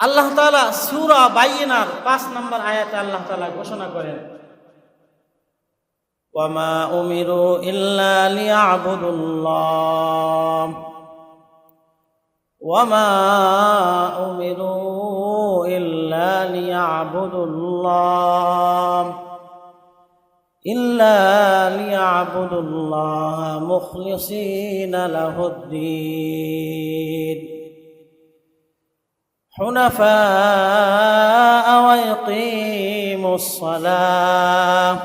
আল্লাহ তালা সুরা বাইনার পাঁচ নম্বর আয়াতে আল্লাহ তালা ঘোষণা করেন وما أمروا إلا ليعبدوا الله وما أمروا إلا ليعبدوا الله إلا ليعبدوا الله مخلصين له الدين حنفاء ويقيموا الصلاة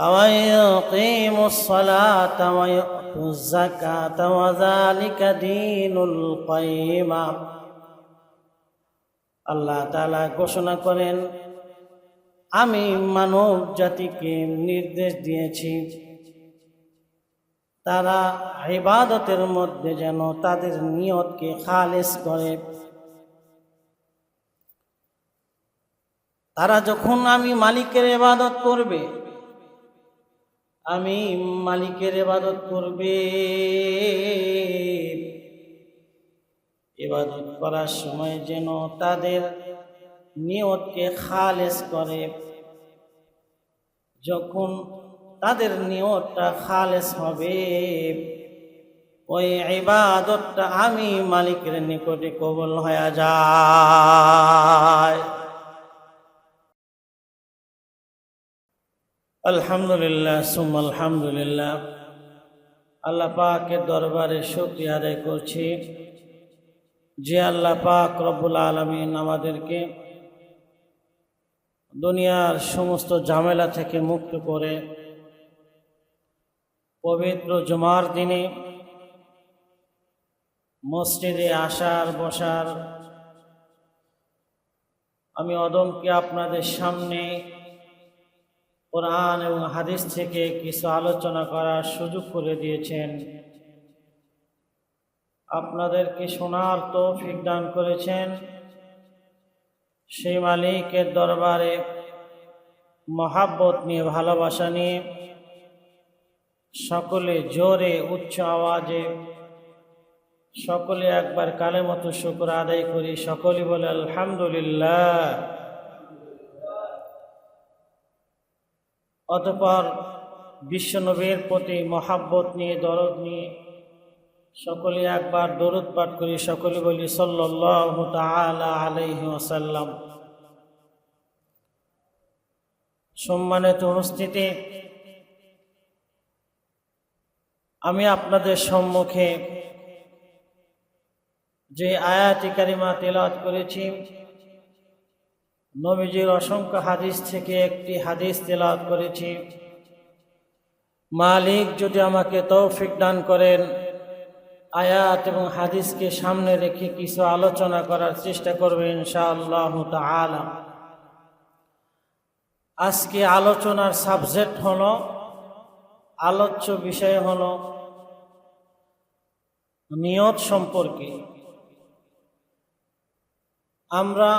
ويقيموا الصلاة ويؤتوا الزكاة وذلك دين القيمة আল্লাহ তাআলা ঘোষণা করেন আমি মানব জাতিকে নির্দেশ দিয়েছি তারা ইবাদতের মধ্যে যেন তাদের নিয়তকে খালেস করে। তারা যখন আমি মালিকের ইবাদত করবে, আমি মালিকের ইবাদত করবে। ইবাদত করার সময় যেন তাদের নিয়তকে খালেস করে। যখন তাদের নিয়তটা খালেস হবে। ওই ইবাদতটা আমি মালিকের নিকটে কবল হয়ে যায়। আলহামদুলিল্লাহ সুম আলহামদুলিল্লাহ। আল্লাহ পাকের দরবারে শুক্রিয়া আদায় করছি যে আল্লাহ পাক রব্বুল আলমিন আমাদেরকে দুনিয়ার সমস্ত ঝামেলা থেকে মুক্ত করে পবিত্র জুমার দিনে মসজিদে আসার, বসার। আমি অদমকে আপনাদের সামনে কোরআন এবং হাদিস থেকে কিছু আলোচনা করার সুযোগ করে দিয়েছেন। আপনাদেরকে শোনার তৌফিক দান করেছেন। সেই মালিকের দরবারে মহাব্বত নিয়ে, ভালোবাসা নিয়ে সকলে জোরে উচ্চ আওয়াজে, সকলে একবার কালে মতো শুক্র আদায় করি, সকলে বলে আলহামদুলিল্লাহ। অতপর বিশ্বনবীর প্রতি মহাব্বত নিয়ে, দরদ নিয়ে, সকলে একবার দরদ পাঠ করি, সকলে বলি আলাইহি ওয়াসাল্লাম। সম্মানিত উপস্থিতি আমি আপনাদের সম্মুখে যে আয়াতি কারিমা তেলাওয়াত করেছি, নবীজির অসংখ্য হাদিস থেকে একটি হাদিস তেলাওয়াত করেছি। মালিক যদি আমাকে তৌফিক দান করেন, আয়াত এবং হাদিসকে সামনে রেখে কিছু আলোচনা করার চেষ্টা করবে ইনশাআল্লাহ আজকে আলোচনার সাবজেক্ট হলো আলোচ্য বিষয় হলো নিয়ত সম্পর্কে। আমরা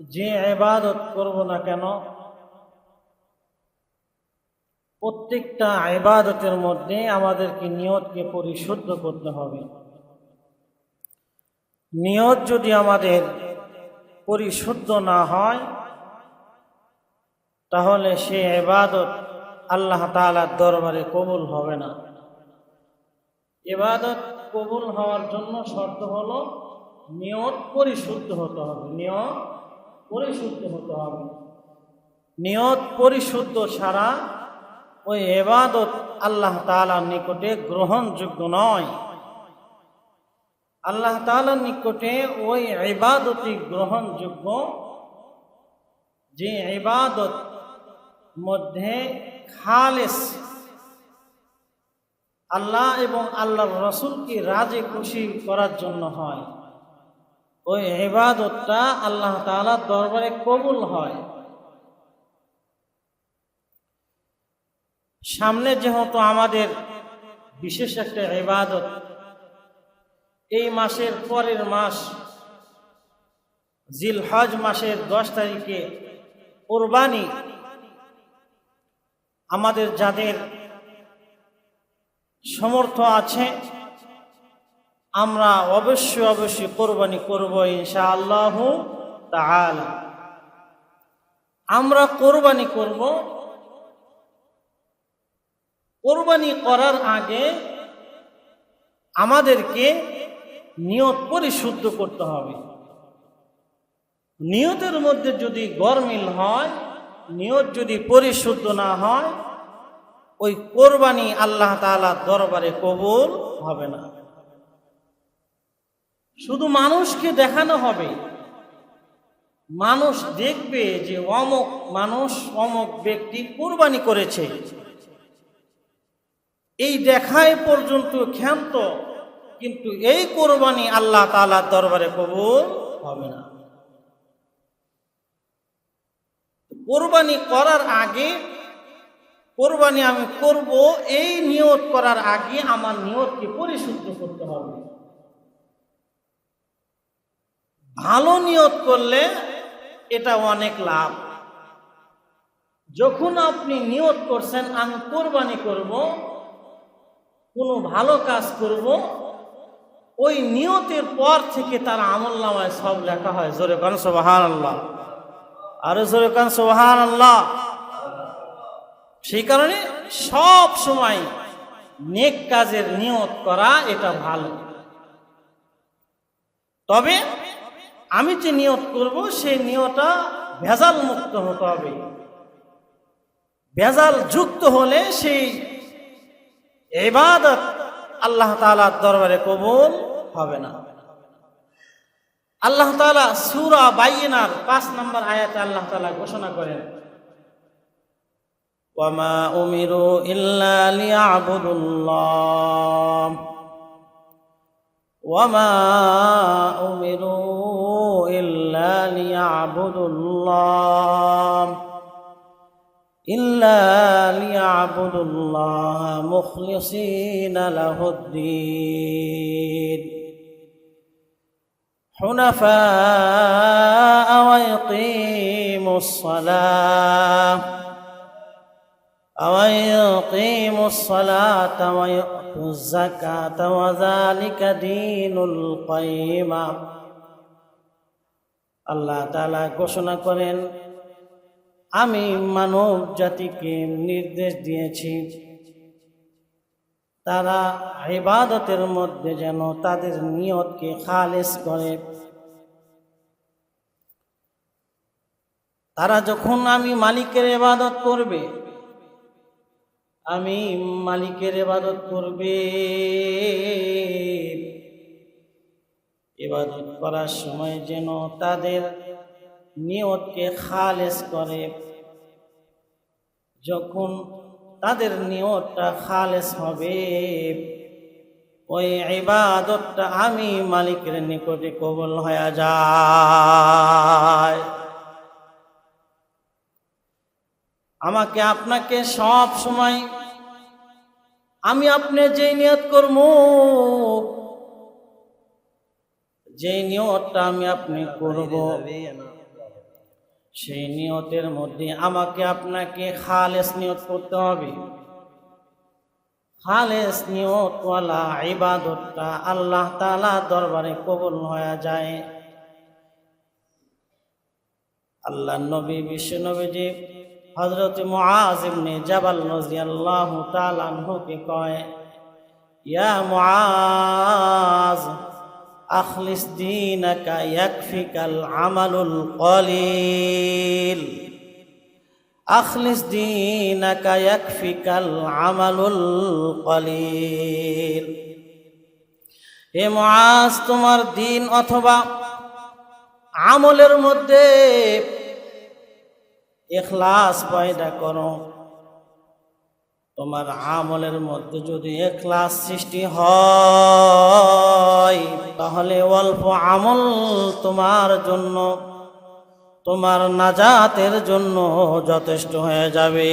যে এবাদত করব না কেন, প্রত্যেকটা ইবাদতের মধ্যে আমাদেরকে নিয়তকে পরিশুদ্ধ করতে হবে। নিয়ত যদি আমাদের পরিশুদ্ধ না হয়, তাহলে সে এবাদত আল্লাহ তালার দরবারে কবুল হবে না। এবাদত কবুল হওয়ার জন্য শর্ত হলো নিয়ত পরিশুদ্ধ হতে হবে। নিয়ত পরিশুদ্ধ হতে হবে। নিয়ত পরিশুদ্ধ ছাড়া ওই এবাদত আল্লাহ তালার নিকটে গ্রহণযোগ্য নয়। আল্লাহ তালার নিকটে ওই ইবাদতই গ্রহণযোগ্য। যে ইবাদত মধ্যে খালেস। আল্লাহ এবং আল্লাহর রসুলকে রাজে খুশি করার জন্য হয়। ওই ইবাদতটা আল্লাহ তালার দরবারে কবুল হয়। সামনে যেহেতু আমাদের বিশেষ একটা ইবাদত, এই মাসের পরের মাস, জিলহজ মাসের দশ তারিখে কোরবানি আমাদের যাদের সমর্থ আছে, আমরা অবশ্যই অবশ্যই কোরবানি করব ইনশাআল্লাহ তাআলা। আমরা কোরবানি করব। কোরবানি করার আগে আমাদেরকে নিয়ত পরিশুদ্ধ করতে হবে। নিয়তের মধ্যে যদি গরমিল হয় নিয়ত যদি পরিশুদ্ধ না হয়, ওই কোরবানি আল্লাহ তাআলার দরবারে কবুল হবে না। শুধু মানুষকে দেখানো হবে। মানুষ দেখবে যে অমক মানুষ অমক ব্যক্তি কোরবানি করেছে। এই দেখায় পর্যন্ত ক্ষান্ত, কিন্তু এই কোরবানি আল্লাহ তাআলার দরবারে কবুল হবে না। কোরবানি করার আগে, কোরবানি আমি করব, এই নিয়ত করার আগে আমার নিয়তকে পরিশুদ্ধ করতে হবে। ভালো নিয়ত করলে এটা অনেক লাভ। যখন আপনি নিয়ত করছেন, আমি কোরবানি করব, কোনো ভালো কাজ করব, ওই নিয়তের পর থেকে তার আমল নামায় সব লেখা হয়। জোরে কান সোবাহান আল্লাহ আরও জোরে কান সোবাহান আল্লাহ সেই কারণে সব সময় নেক কাজের নিয়ত করা এটা ভালো। তবে আমি যে নিয়ত করব, সেই নিয়তটা ভেজাল মুক্ত হতে হবে। ভেজাল যুক্ত হলে সেই এবাদত আল্লাহ তালার দরবারে কবুল হবে না। আল্লাহ তালা সুরা বাইনার পাঁচ নম্বর আয়াতে আল্লাহ তালা ঘোষণা করেন وما أمروا إلا ليعبدوا الله وما أمروا إلا ليعبدوا الله إلا ليعبدوا الله مخلصين له الدين حنفاء ويقيموا الصلاة ويقيموا الصلاة ويؤتوا الزكاة وذلك دين القيمة আল্লাহ তাআলা ঘোষণা করেন আমি মানব জাতিকে নির্দেশ দিয়েছি তারা ইবাদতের মধ্যে যেন তাদের নিয়তকে খালেস করে। তারা যখন আমি মালিকের ইবাদত করবে, আমি মালিকের ইবাদত করবে। ইবাদত করার সময় যেন তাদের নিয়তকে খালেস করে। যখন তাদের নিয়তটা খালেস হবে। ওই ইবাদতটা আমি মালিকের নিকটে কবল হয়ে যায়। আমাকে আপনাকে সব সময় আমি আপনি যেই নিয়ত করব, যেই নিয়তটা আমি আপনি করব। সেই নিয়তের মধ্যে আমাকে আপনাকে খালেস নিয়ত করতে হবে। খালেস নিয়তওয়ালা ইবাদতটা আল্লাহ তাআলা দরবারে কবুল হয়ে যায়। আল্লাহ নবী, বিশ্ব নবীজি হজরত মুআজ ইবনে জাবাল রাদিয়াল্লাহু তাআলা আনহুকে কয়, ইয়া মুআজ আখলিস দীনাকা ইয়াকফিকাল আমালুল কলিল। আখলিস দীনাকা ইয়াকফিকাল আমালুল কলিল। হে মুআজ, তোমার দিন অথবা আমলের মধ্যে এখলাস পয়দা করো। তোমার আমলের মধ্যে যদি এখলাস সৃষ্টি হয়, তাহলে অল্প আমল তোমার জন্য, তোমার নাজাতের জন্য যথেষ্ট হয়ে যাবে।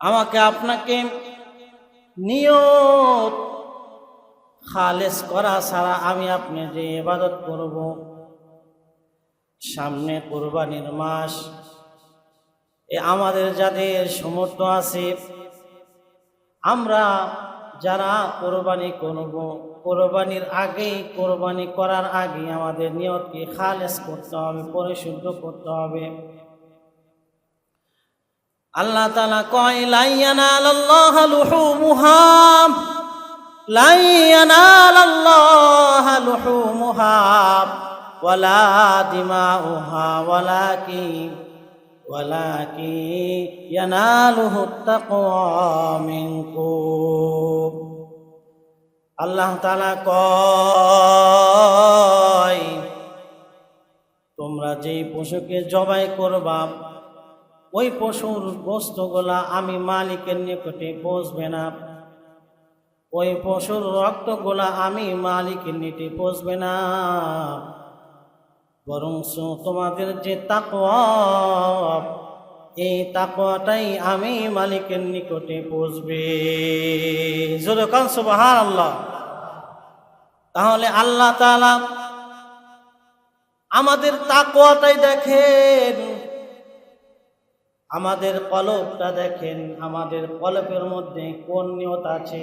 আমাকে আপনাকে নিয়ত খালেস করা ছাড়া আমি আপনি যে ইবাদত করব, সামনে কোরবানির মাস আমাদের যাদের সমর্থ আছে, আমরা যারা কোরবানি করব, কোরবানির আগেই, কোরবানি করার আগে আমাদের নিয়তকে খালেস করতে হবে, পরিশুদ্ধ করতে হবে। আল্লাহ তালা কয় লাইয়ানাল আল্লাহ লুহুমুহা লাইয়ানাল আল্লাহ লুহুমুহা ওয়ালা দিমাউহা আল্লাহ তোমরা যেই পশুকে জবাই করবা, ওই পশুর বস্তুগুলা আমি মালিকের নিকটে পৌঁছবে না। ওই পশুর রক্তগুলা আমি মালিকের নিকটে পৌঁছবে না। বরং তোমাদের যে তাকওয়া, এই তাকওয়াটাই আমি মালিকের নিকটে পৌঁছবে। সুবহানাল্লাহ। তাহলে আল্লাহ তাআলা আমাদের তাকওয়াটাই দেখেন, আমাদের কলবটা দেখেন, আমাদের কলবের মধ্যে কোন নিয়ত আছে?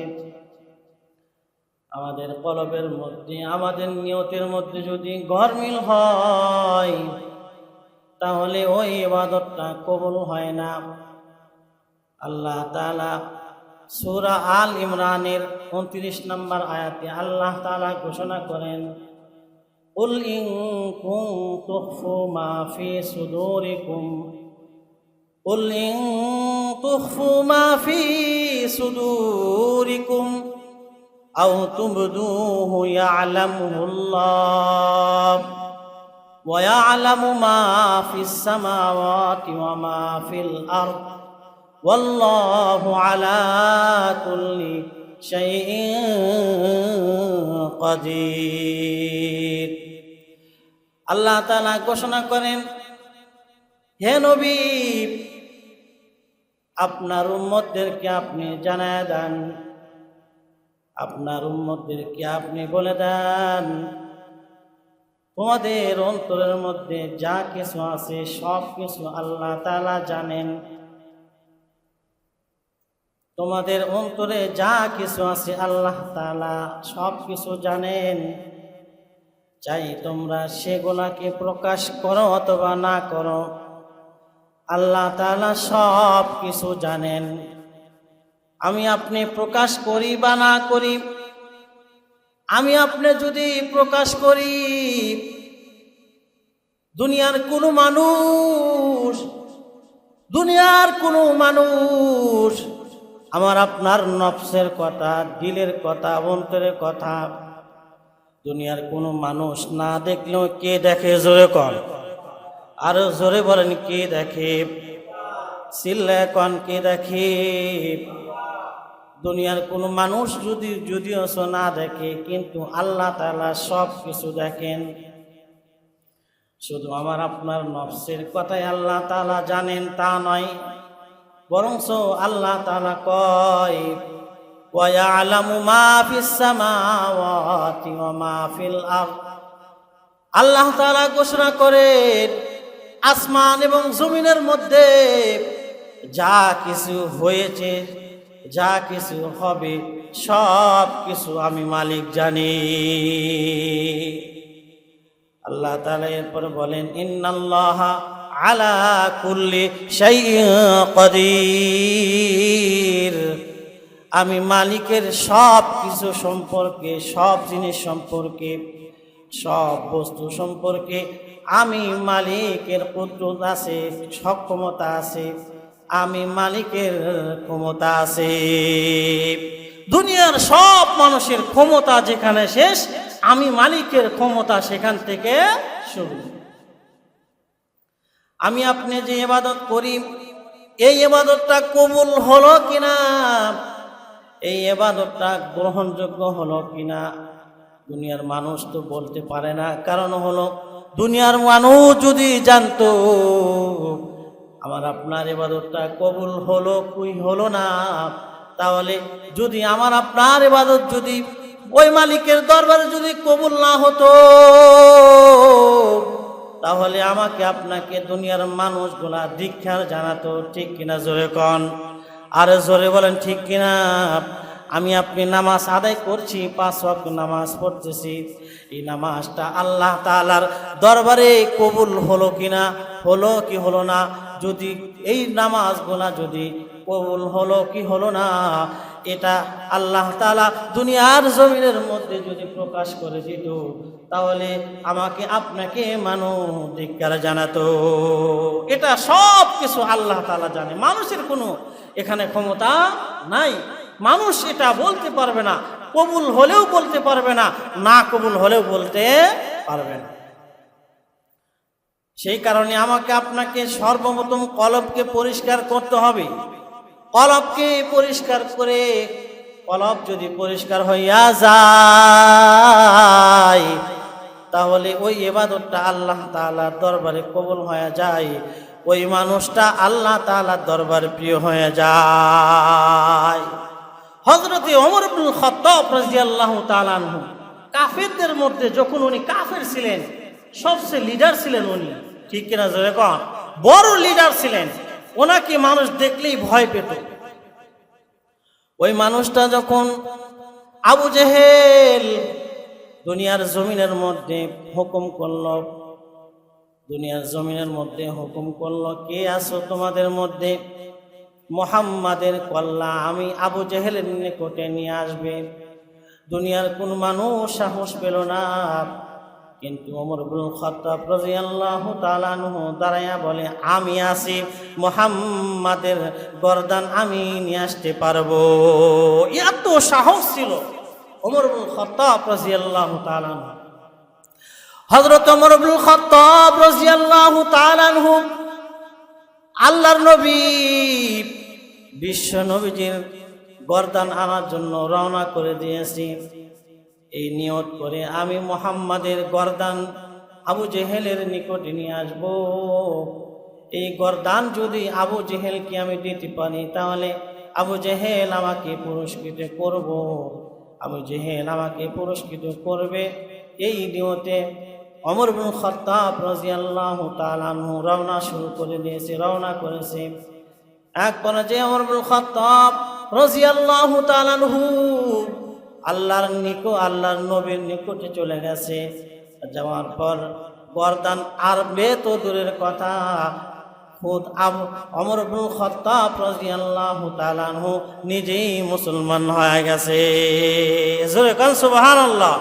আমাদের কলবের মধ্যে আমাদের নিয়তের মধ্যে যদি গরমিল হয় তাহলে ওই ইবাদতটা কবুল হয় না আল্লাহ তাআলা সূরা আল ইমরানের উনত্রিশ নম্বর আয়াতে আল্লাহ তাআলা ঘোষণা করেন قل إن كنتم تخفوا ما في صدوركم قل إن تخفوا ما في صدوركم أو تبدوه يعلمه الله ويعلم ما في السماوات وما في الأرض والله على كل شيء قدير আল্লাহ তাআলা ঘোষণা করেন হে নবী আপনার উম্মতদেরকে আপনি জানায় দেন আপনার উম্মতদেরকে আপনি বলে দেন। তোমাদের অন্তরের মধ্যে যা কিছু আছে, সব কিছু আল্লাহ তালা জানেন। তোমাদের অন্তরে যা কিছু আছে, আল্লাহ তালা সব কিছু জানেন। চাই তোমরা সেগুলাকে প্রকাশ করো অথবা না করো। আল্লাহ তালা সব কিছু জানেন। আমি আপনি প্রকাশ করি বা না করি? আমি আপনি যদি প্রকাশ করি, দুনিয়ার কোনো মানুষ, দুনিয়ার কোনো মানুষ আমার আপনার নফসের কথা, দিলের কথা, অন্তরের কথা দুনিয়ার কোনো মানুষ না দেখলেও কে দেখে? জোরে কন। আরও জোরে বলেন, কে দেখে? চিল্লা কন, কে দেখে? দুনিয়ার কোনো মানুষ যদি, যদিও না দেখে, কিন্তু আল্লাহ তালা সব কিছু দেখেন। শুধু আমার আপনার নফসের কথাই আল্লাহ তালা জানেন, তা নয়। বরংস আল্লাহ তালা কয় আল্লাহ তাআলা ঘোষণা করেন, আসমান এবং জমিনের মধ্যে যা কিছু হয়েছে যা কিছু হবে, সব কিছু আমি মালিক জানি। আল্লাহ তাআলা এরপর বলেন, ইন্নাল্লাহ আলা কুল্লি সেই কদির। আমি মালিকের সব কিছু সম্পর্কে, সব জিনিস সম্পর্কে, সব বস্তু সম্পর্কে আমি মালিকের কুদরত আছে, সক্ষমতা আছে। আমি মালিকের ক্ষমতা আছে। দুনিয়ার সব মানুষের ক্ষমতা যেখানে শেষ, আমি মালিকের ক্ষমতা সেখান থেকে শুরু। আমি আপনি যে এবাদত করি, এই ইবাদতটা কবুল হলো কিনা? এই এবাদতটা গ্রহণযোগ্য হলো কিনা? দুনিয়ার মানুষ তো বলতে পারে না। কারণ হলো, দুনিয়ার মানুষ যদি জানতো আমার আপনার এবাদতটা কবুল হলো কুই হলো না? তাহলে যদি আমার আপনার এবাদত যদি ওই মালিকের দরবারে যদি কবুল না হতো, তাহলে আমাকে আপনাকে দুনিয়ার মানুষগুলা দীক্ষার জানাতো, ঠিক কিনা জোরে কন? আর জোরে বলেন, ঠিক কিনা? আমি আপনি নামাজ আদায় করছি, পাঁচ ওয়াক্ত নামাজ পড়তেছি। এই নামাজটা আল্লাহ তাআলার দরবারে কবুল হলো কিনা, হলো কি হলো না? যদি এই নামাজ নামাজগুলা যদি কবুল হলো কি হলো না, এটা আল্লাহ তালা দুনিয়ার জমিনের মধ্যে যদি প্রকাশ করে দিত, তাহলে আমাকে আপনাকে মানো ধিক্কার জানাতো। এটা সব কিছু আল্লাহ তালা জানে। মানুষের কোনো এখানে ক্ষমতা নাই। মানুষ এটা বলতে পারবে না, কবুল হলেও বলতে পারবে না না কবুল হলেও বলতে পারবে না। সেই কারণে আমাকে আপনাকে সর্বপ্রথম কলবকে পরিষ্কার করতে হবে। কলবকে পরিষ্কার করে, কলব যদি পরিষ্কার হইয়া যায়, তাহলে ওই এবাদতটা আল্লাহ তালার দরবারে কবুল হয়ে যায়। ওই মানুষটা আল্লাহ তালার দরবারে প্রিয় হয়ে যায়। হজরতে অমর ইবনুল খত্তাব রাদিয়াল্লাহু তাআলা কাফেরদের মধ্যে যখন উনি কাফের ছিলেন সবচেয়ে লিডার ছিলেন উনি। ঠিক কিনা জোরে কন? বড় লিডার ছিলেন। ওনাকে মানুষ দেখলেই ভয় পেত। ওই মানুষটা যখন আবু জেহেল দুনিয়ার জমিনের মধ্যে হুকুম করল, দুনিয়ার জমিনের মধ্যে হুকুম করল, কে আছো তোমাদের মধ্যে? মোহাম্মাদের কল্লা, আমি আবু জেহেলের নিকটে নিয়ে আসবে। দুনিয়ার কোন মানুষ সাহস পেল না। কিন্তু অমর ইবনুল খাত্তাব রাদিয়াল্লাহু তাআলা আনহু দাঁড়াইয়া বলে, আমি আছি, মোহাম্মাদের গর্দান আমি নিয়ে আসতে পারব। এত সাহস ছিল ওমর ইবনুল খাত্তাব রাদিয়াল্লাহু তাআলা আনহু। হযরত ওমর ইবনুল খাত্তাব রাদিয়াল্লাহু তাআলা আনহু, আল্লাহর নবী, বিশ্ব নবীজির গর্দান আনার জন্য রওনা করে দিয়েছি। এই নিয়ত করে আমি মোহাম্মদের গরদান আবু জেহেলের নিকটে নিয়ে আসব। এই গরদান যদি আবু জেহেলকে আমি দিতে পারি, তাহলে আবু জেহেল আমাকে পুরস্কৃত করব। আবু জেহেল আমাকে পুরস্কৃত করবে। এই নিয়তে অমর বিন খত্তাব রাজিয়াল্লাহু তাআলা রওনা শুরু করে দিয়েছে, রওনা করেছে। এক পর্যায়ে অমর বিন খত্তাব রাজিয়াল্লাহু তাআলা আনহু আল্লাহর নিকো আল্লাহর নবীর নিকটে চলে গেছে। যাওয়ার পর বরদান আর বে তো দূরের কথা। খুদ অমর খাত্তাব রাদিয়াল্লাহু তাআলা নিজেই মুসলমান হয়ে গেছে। জোরে কান সুবহানাল্লাহ।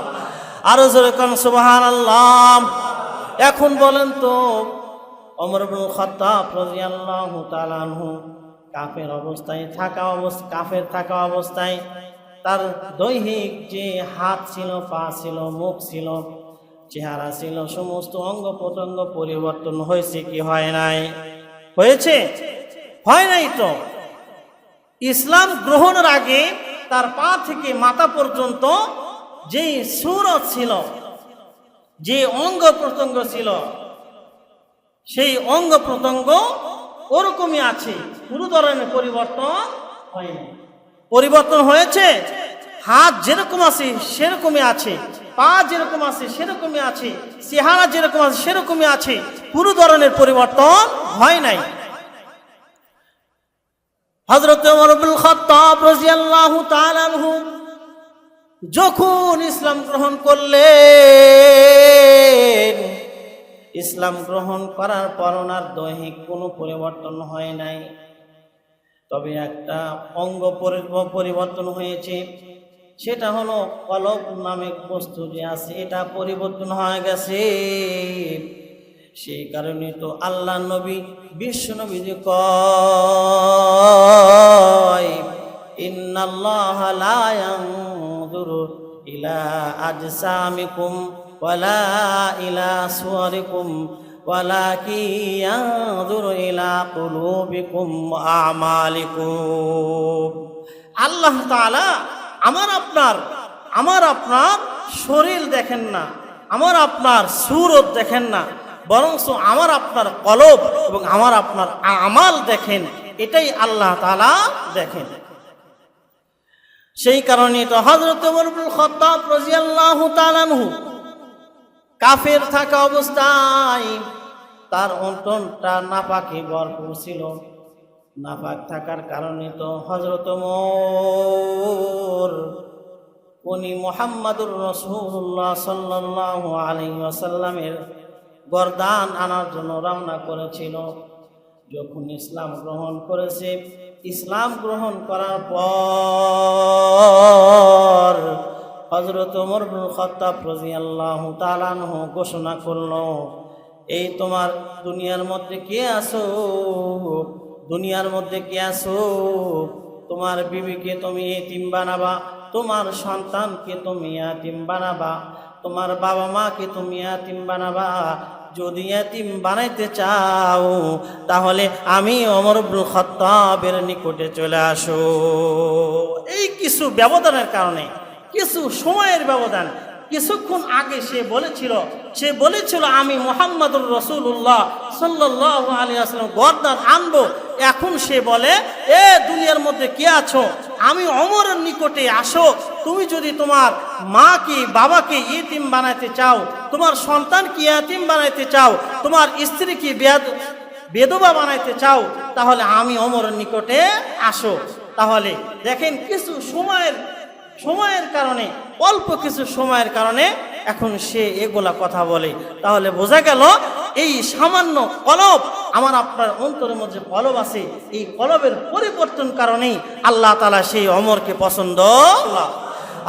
আরও জোরে কান সুবহানাল্লাহ। এখন বলেন তো, অমর খাত্তাব রাদিয়াল্লাহু কাফের অবস্থায় থাকা অবস্থা কাফের থাকা অবস্থায় তার দৈহিক যে হাত ছিল, পা ছিল, মুখ ছিল, চেহারা ছিল, সমস্ত অঙ্গ প্রত্যঙ্গ পরিবর্তন হয়েছে কি হয় নাই? হয়েছে? হয় নাই তো। ইসলাম গ্রহণের আগে তার পা থেকে মাথা পর্যন্ত যে সুরত ছিল, যে অঙ্গ প্রত্যঙ্গ ছিল, সেই অঙ্গ প্রত্যঙ্গ ওরকমই আছে, কোনো ধরনের পরিবর্তন হয়নি পরিবর্তন হয়েছে। হাত যেরকম আছে, সেরকমই আছে। পা যেরকম আছে, সেরকমই আছে। চেহারা যেরকম আছে, সেরকমই আছে। কোনো ধরনের পরিবর্তন হয় নাই। যখন ইসলাম গ্রহণ করলেন, ইসলাম গ্রহণ করার পর ওনার দৈহিক কোনো পরিবর্তন হয় নাই। তবে একটা অঙ্গ পরি- পরিবর্তন হয়েছে। সেটা হলো কলব নামক বস্তু যে আছে, এটা পরিবর্তন হয়ে গেছে। সেই কারণে তো আল্লাহ নবী, বিশ্ব নবী যে কয়, ইন্নাল্লাহ লা ইয়ানজুরু ইলা আজসামিকুম ওয়ালা ইলা আল্লাহ আমার আপনার আমার আপনার শরীর দেখেন না, আমার আপনার সুরত দেখেন না বরং আমার আপনার কলব এবং আমার আপনার আমাল দেখেন, এটাই আল্লাহ তাআলা দেখেন। সেই কারণে তো হজরত কাফের থাকা অবস্থায় তার অন্তরটা নাপাকে ভরপুর ছিল। নাপাক থাকার কারণে তো হজরত উনি মোহাম্মদুর রসুল্লাহ সাল্লাহ আলী আসাল্লামের গরদান আনার জন্য রওনা করেছিল। যখন ইসলাম গ্রহণ করেছে, ইসলাম গ্রহণ করার পর হজরত মরবুল খত্তাব রাজিয়াল্লাহ তালানহ ঘোষণা করল এই তোমার দুনিয়ার মধ্যে কে আসো দুনিয়ার মধ্যে কে আসো তোমার বিবিকে তুমি এতিম বানাবা, তোমার সন্তানকে তুমি এতিম বানাবা, তোমার বাবা মাকে তুমি এতিম বানাবা। যদি এতিম বানাইতে চাও, তাহলে আমি অমর খত্তাবের নিকটে চলে আসো। এই কিছু ব্যবধানের কারণে, কিছু সময়ের ব্যবধান কিছুক্ষণ আগে সে বলেছিল সে বলেছিল, আমি মোহাম্মদুর রসুল্লাহ সাল্লাহ আলী আসলাম গরদান আনব। এখন সে বলে, এ দুনিয়ার মধ্যে কে আছো? আমি অমরের নিকটে আসো। তুমি যদি তোমার মাকে, বাবাকে ইতিম বানাইতে চাও, তোমার সন্তান সন্তানকে ইতিম বানাইতে চাও, তোমার স্ত্রীকে বেদ, বেদবা বানাইতে চাও, তাহলে আমি অমরের নিকটে আসো। তাহলে দেখেন, কিছু সময়ের সময়ের কারণে, অল্প কিছু সময়ের কারণে এখন সে এগুলা কথা বলে। তাহলে বোঝা গেল, এই সামান্য কলব আমার আপনার অন্তরের মধ্যে কলব আছে। এই কলবের পরিবর্তন কারণেই আল্লাহ তালা সেই অমরকে পছন্দ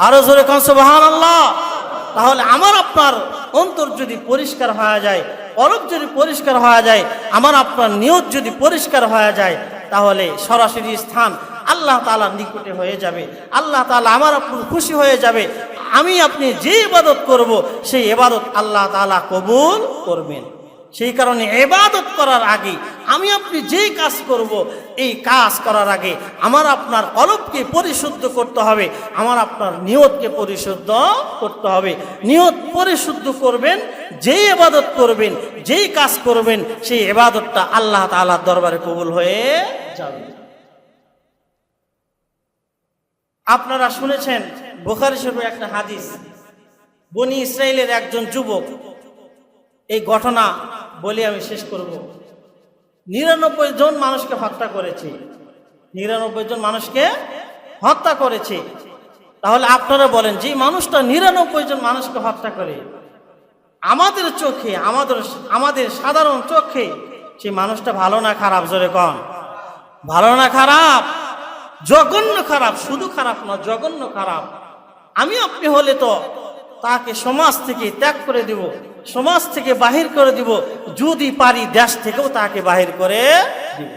আরও জোরে কনসবাহান আল্লাহ তাহলে আমার আপনার অন্তর যদি পরিষ্কার হয়ে যায়, কলব যদি পরিষ্কার হয়ে যায়, আমার আপনার নিয়ত যদি পরিষ্কার হয়ে যায়, তাহলে সরাসরি স্থান আল্লাহ তালার নিকটে হয়ে যাবে। আল্লাহ তালা আমার আপনার খুশি হয়ে যাবে। আমি আপনি যে ইবাদত করব, সেই এবাদত আল্লাহ তালা কবুল করবেন। সেই কারণে এবাদত করার আগে আমি আপনি যেই কাজ করব, এই কাজ করার আগে আমার আপনার কলবকে পরিশুদ্ধ করতে হবে, আমার আপনার নিয়তকে পরিশুদ্ধ করতে হবে। নিয়ত পরিশুদ্ধ করবেন যেই এবাদত করবেন, যেই কাজ করবেন, সেই এবাদতটা আল্লাহ তালার দরবারে কবুল হয়ে যাবে। আপনারা শুনেছেন বোখারি শরীফের একটা হাদিস। বনি ইসরায়েলের একজন যুবক, এই ঘটনা বলে আমি শেষ করব। নিরানব্বই জন মানুষকে হত্যা করেছে। নিরানব্বই জন মানুষকে হত্যা করেছে। তাহলে আপনারা বলেন, যে মানুষটা নিরানব্বই জন মানুষকে হত্যা করে। আমাদের চোখে, আমাদের আমাদের সাধারণ চোখে সেই মানুষটা ভালো না খারাপ? জোরে কন। ভালো না খারাপ? জঘন্য খারাপ, শুধু খারাপ না, জঘন্য খারাপ। আমি আপনি হলে তো তাকে সমাজ থেকে ত্যাগ করে দিব, সমাজ থেকে বাহির করে দিব, যদি পারি দেশ থেকেও তাকে বাহির করে দিব।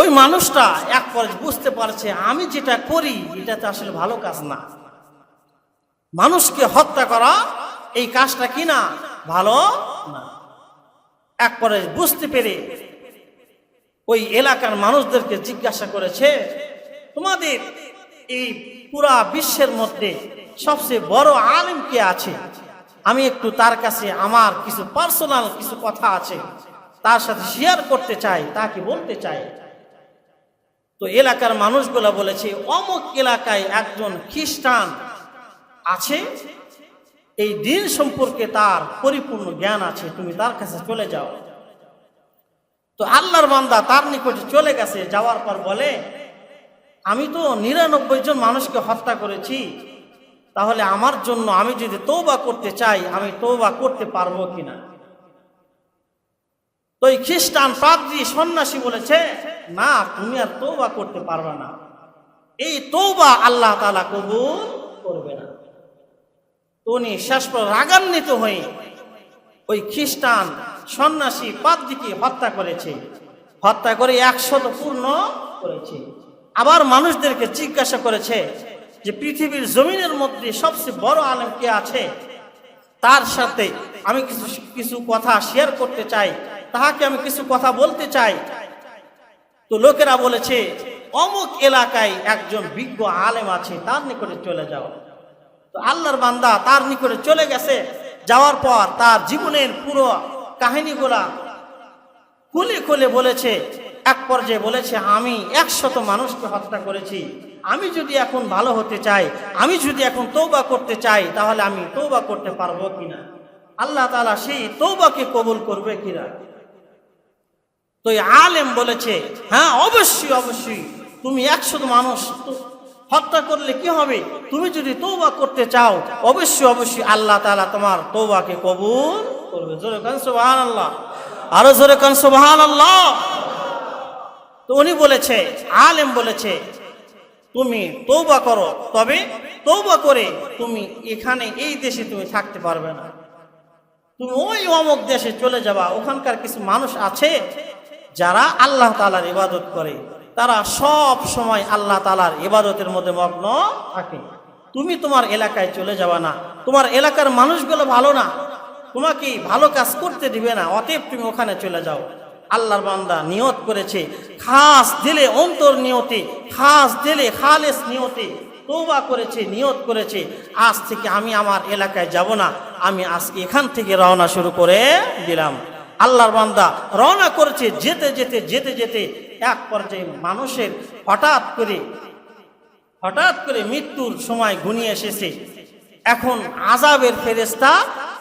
ওই মানুষটা এক পরে বুঝতে পারছে, আমি যেটা করি এটা তো আসলে ভালো কাজ না। মানুষকে হত্যা করা, এই কাজটা কি না ভালো না। এক পরে বুঝতে পেরে ওই এলাকার মানুষদেরকে জিজ্ঞাসা করেছে, তোমাদের এই পুরা বিশ্বের মধ্যে সবচেয়ে বড় আলিম কে আছে? আমি একটু তার কাছে আমার কিছু পার্সোনাল কিছু কথা আছে, তার সাথে শেয়ার করতে চাই, তাকে বলতে চাই। তো এলাকার মানুষগুলো বলেছে, অমুক এলাকায় একজন খ্রিস্টান আছে, এই দিন সম্পর্কে তার পরিপূর্ণ জ্ঞান আছে, তুমি তার কাছে চলে যাও। তো আল্লাহর বান্দা তার নিকটে চলে গেছে, যাওয়ার পর বলে, আমি তো নিরানব্বই জন মানুষকে হত্যা করেছি, তাহলে আমার জন্য আমি যদি তৌবা করতে চাই, আমি তৌবা করতে পারব কিনা? তো এই খ্রিস্টান পাদ্রী সন্ন্যাসী বলেছে, না, তুমি আর তৌবা করতে পারবে না। এই তৌবা আল্লাহ তালা কবুল করবে না। তো উনি শেষ রাগান্বিত হয়ে ওই খ্রিস্টান সন্ন্যাসী পাদ্রীকে হত্যা করেছে। হত্যা করে একশত পূর্ণ করেছে। আবার মানুষদেরকে জিজ্ঞাসা করেছে যে পৃথিবীর জমিনের মধ্যে সবচেয়ে বড় আলেম কে আছে? তার সাথে আমি কিছু কিছু কথা শেয়ার করতে চাই। তাহাকে আমি কিছু কথা বলতে চাই। তো লোকেরা বলেছে, অমুক এলাকায় একজন বিজ্ঞ আলেম আছে, তার নিকটে চলে যাও। তো আল্লাহর বান্দা তার নিকটে চলে গেছে। যাওয়ার পর তার জীবনের পুরো কাহিনীগুলা খুলে খুলে বলেছে, এক পর্যায়ে বলেছে, আমি একশত মানুষকে হত্যা করেছি। আমি যদি এখন ভালো হতে চাই, আমি যদি এখন তৌবা করতে চাই, তাহলে আমি তৌবা করতে পারব কিনা? আল্লাহ তালা সেই তৌবাকে কবুল করবে কিনা? তো আলেম বলেছে হ্যাঁ অবশ্যই অবশ্যই, তুমি একশত মানুষ হত্যা করলে কি হবে? তুমি যদি তৌবা করতে চাও, অবশ্যই অবশ্যই আল্লাহ তালা তোমার তৌবাকে কবুল করবে। জোরে আল্লাহ আরও জোরে আল্লাহ তো উনি বলেছে, আলেম বলেছে, তুমি তৌবা করো, তবে তৌবা করে তুমি এখানে এই দেশে তুমি থাকতে পারবে না। তুমি ওই অমুক দেশে চলে যাবা, ওখানকার কিছু মানুষ আছে যারা আল্লাহ তালার ইবাদত করে। তারা সব সময় আল্লাহ তালার ইবাদতের মধ্যে মগ্ন থাকে। তুমি তোমার এলাকায় চলে যাবা না। তোমার এলাকার মানুষগুলো ভালো না। তোমাকে ভালো কাজ করতে দিবে না, অতএব তুমি ওখানে চলে যাও। আল্লাহর বান্দা নিয়ত করেছে, খাস দিলে অন্তর নিয়তে, খাস দিলে খালেস নিয়তে। তৌবা করেছে, নিয়ত করেছে, আজ থেকে আমি আমার এলাকায় যাব না, আমি আজকে এখান থেকে রওনা শুরু করে দিলাম। আল্লাহর বান্দা রওনা করেছে যেতে যেতে যেতে যেতে এক পর্যায়ে মানুষের হঠাৎ করে হঠাৎ করে মৃত্যুর সময় ঘনিয়ে এসেছে। এখন আজাবের ফেরেস্তা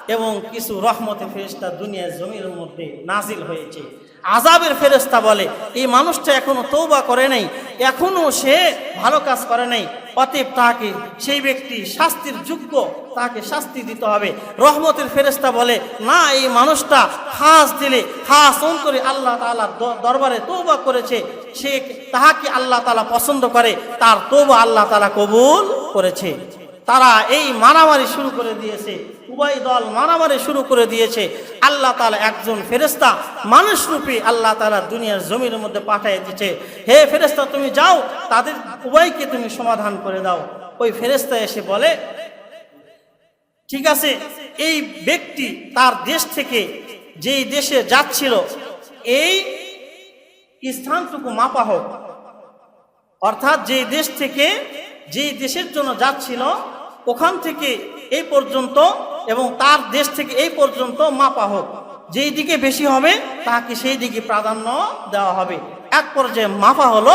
এবং কিছু রহমতের ফেরেস্তা দুনিয়ার জমির মধ্যে নাজিল হয়েছে। আজাবের ফেরেস্তা বলে, এই মানুষটা এখনও তৌবা করে নাই, এখনও সে ভালো কাজ করে নাই। অতএব তাকে সেই ব্যক্তি শাস্তির যোগ্য তাকে শাস্তি দিতে হবে। রহমতের ফেরেস্তা বলে, না, এই মানুষটা খাস দিলে, খাস অন্তরে আল্লাহ তাআলার দ- দরবারে তৌবা করেছে। সে তাহাকে আল্লাহ তালা পছন্দ করে, তার তৌবা আল্লাহ তালা কবুল করেছে। তারা এই মারামারি শুরু করে দিয়েছে। উভয় দল মারামারি শুরু করে দিয়েছে। আল্লাহ তালা একজন ফেরেস্তা মানুষ রূপী আল্লাহ তালা দুনিয়ার জমির মধ্যে পাঠিয়ে দিচ্ছে হে ফেরেস্তা তুমি যাও, তাদের উভয়কে তুমি সমাধান করে দাও। ওই ফেরেস্তা এসে বলে, ঠিক আছে, এই ব্যক্তি তার দেশ থেকে যেই দেশে যাচ্ছিল, এই স্থানটুকু মাপা হোক। অর্থাৎ যে দেশ থেকে, যেই দেশের জন্য যাচ্ছিল, ওখান থেকে এই পর্যন্ত এবং তার দেশ থেকে এই পর্যন্ত মাপা হোক। যেই দিকে বেশি হবে, তাকে সেই দিকে প্রাধান্য দেওয়া হবে। এক পর্যায়ে মাপা হলো,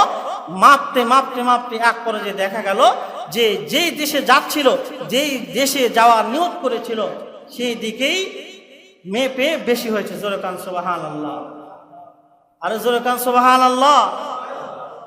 মাপতে মাপতে মাপতে এক পর্যায়ে দেখা গেল যে যেই দেশে যাচ্ছিল, যেই দেশে যাওয়ার নিয়ত করেছিল, সেই দিকেই মেপে বেশি হয়েছে। জোরকান সুবাহান আল্লাহ আরে জোরকান সুবাহান আল্লাহ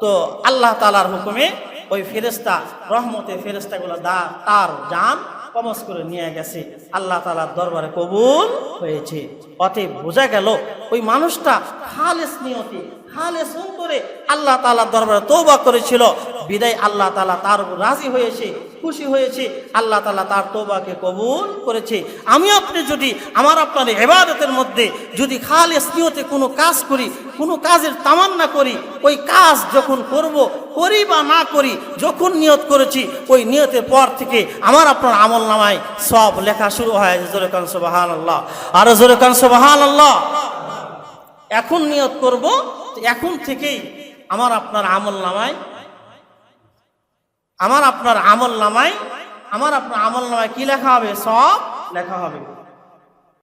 তো আল্লাহ তালার হুকুমে ওই ফেরেস্তা রহমতে ফেরেস্তাগুলো দা তার জান কমস করে নিয়ে গেছে। আল্লাহ তালার দরবারে কবুল হয়েছে। অতএব বোঝা গেল, ওই মানুষটা খালেস নিয়তি, খালেস করে আল্লাহ তালার দরবারে তৌবা করেছিল। বিদায় আল্লাহ তালা তার রাজি হয়েছে। খুশি হয়েছে, আল্লাহ তালা তার তৌবাকে কবুল করেছে। আমি আপনি যদি আমার আপনার এবাদতের মধ্যে যদি খালেস নিয়তে কোনো কাজ করি, কোনো কাজের তামান্না করি, ওই কাজ যখন করব, করি বা না করি, যখন নিয়ত করেছি, ওই নিয়তের পর থেকে আমার আপনার আমল নামায় সব লেখা শুরু হয়। জোরে কান সোবাহান আল্লাহ আরও জোরে কান আল্লাহ এখন নিয়ত করব এখন থেকেই আমার আপনার আমল নামায় আমার আপনার আমল নামায় আমার আপনার আমল নামায় কি লেখা হবে? সব লেখা হবে।